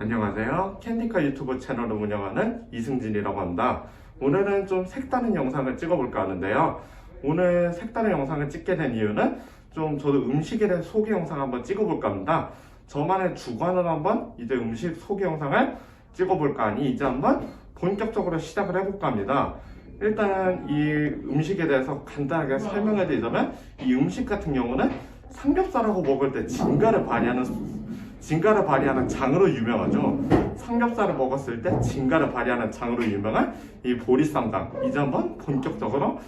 안녕하세요. 캔디카 유튜브 채널을 운영하는 이승진이라고 합니다. 오늘은 좀 색다른 영상을 찍어볼까 하는데요. 오늘 색다른 영상을 찍게 된 이유는 좀 저도 음식에 대한 소개 영상 한번 찍어볼까 합니다. 저만의 주관으로 한번 이제 음식 소개 영상을 찍어볼까 하니 이제 한번 본격적으로 시작을 해볼까 합니다. 일단 이 음식에 대해서 간단하게 설명해 드리자면 이 음식 같은 경우는 삼겹살하고 먹을 때 진가를 발휘하는 진가를 발휘하는 장으로 유명하죠. 삼겹살을 먹었을 때 진가를 발휘하는 장으로 유명한 이 보리쌈장. 이제 한번 본격적으로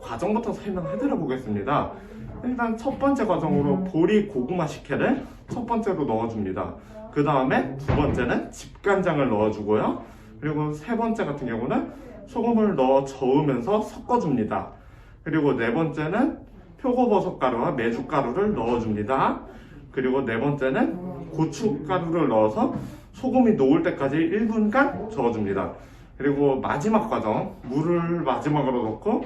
과정부터 설명해 드려 보겠습니다. 일단 첫 번째 과정으로 보리 고구마 식혜를 첫 번째로 넣어줍니다. 그 다음에 두 번째는 집간장을 넣어주고요. 그리고 세 번째 같은 경우는 소금을 넣어 저으면서 섞어줍니다. 그리고 네 번째는 표고버섯 가루와 메주 가루를 넣어줍니다. 그리고 네 번째는 고춧가루를 넣어서 소금이 녹을 때까지 1분간 저어줍니다. 그리고 마지막 과정, 물을 마지막으로 넣고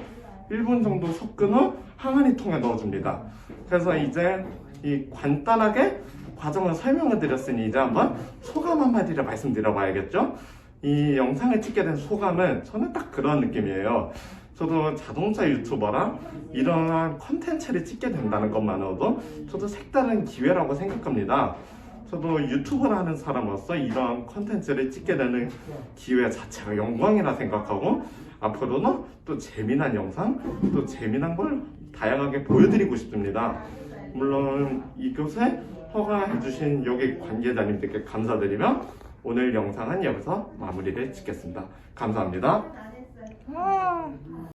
1분 정도 섞은 후 항아리 통에 넣어줍니다. 그래서 이제 이 간단하게 과정을 설명을 드렸으니 이제 한번 소감 한마디를 말씀드려 봐야겠죠? 이 영상을 찍게 된 소감은 저는 딱 그런 느낌이에요. 저도 자동차 유튜버라 이러한 컨텐츠를 찍게 된다는 것만으로도 저도 색다른 기회라고 생각합니다. 저도 유튜브를 하는 사람으로서 이러한 컨텐츠를 찍게 되는 기회 자체가 영광이라 생각하고 앞으로는 또 재미난 영상, 또 재미난 걸 다양하게 보여드리고 싶습니다. 물론 이곳에 허가해주신 여기 관계자님들께 감사드리며 오늘 영상은 여기서 마무리를 짓겠습니다. 감사합니다. Oh.